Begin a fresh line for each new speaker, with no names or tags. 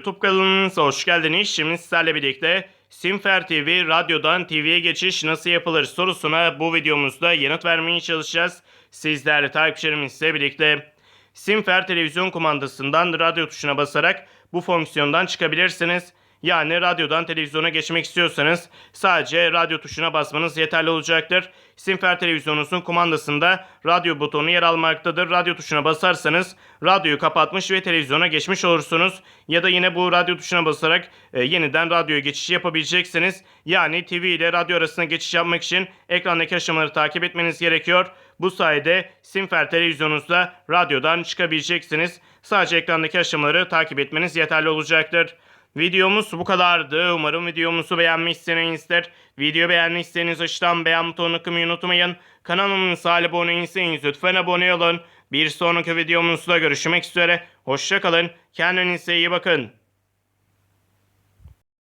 YouTube kanalımıza hoş geldiniz. Şimdi sizlerle birlikte Simfer TV radyodan TV'ye geçiş nasıl yapılır sorusuna bu videomuzda yanıt vermeye çalışacağız. Sizler takipçilerimizle birlikte Simfer televizyon kumandasından radyo tuşuna basarak bu fonksiyondan çıkabilirsiniz. Yani radyodan televizyona geçmek istiyorsanız sadece radyo tuşuna basmanız yeterli olacaktır. Simfer televizyonunuzun kumandasında radyo butonu yer almaktadır. Radyo tuşuna basarsanız radyoyu kapatmış ve televizyona geçmiş olursunuz. Ya da yine bu radyo tuşuna basarak e, yeniden radyoya geçiş yapabileceksiniz. Yani TV ile radyo arasında geçiş yapmak için ekrandaki aşamaları takip etmeniz gerekiyor. Bu sayede Simfer televizyonunuzda radyodan çıkabileceksiniz. Sadece ekrandaki aşamaları takip etmeniz yeterli olacaktır. Videomuz bu kadardı. Umarım videomuzu beğenmişsinizdir. Video beğendiyseniz aşağıdan beğen butonuna kılmayı unutmayın. Kanalımıza abone değilseniz lütfen abone olun. Bir sonraki videomuzda görüşmek üzere. Hoşçakalın. Kendinize iyi bakın.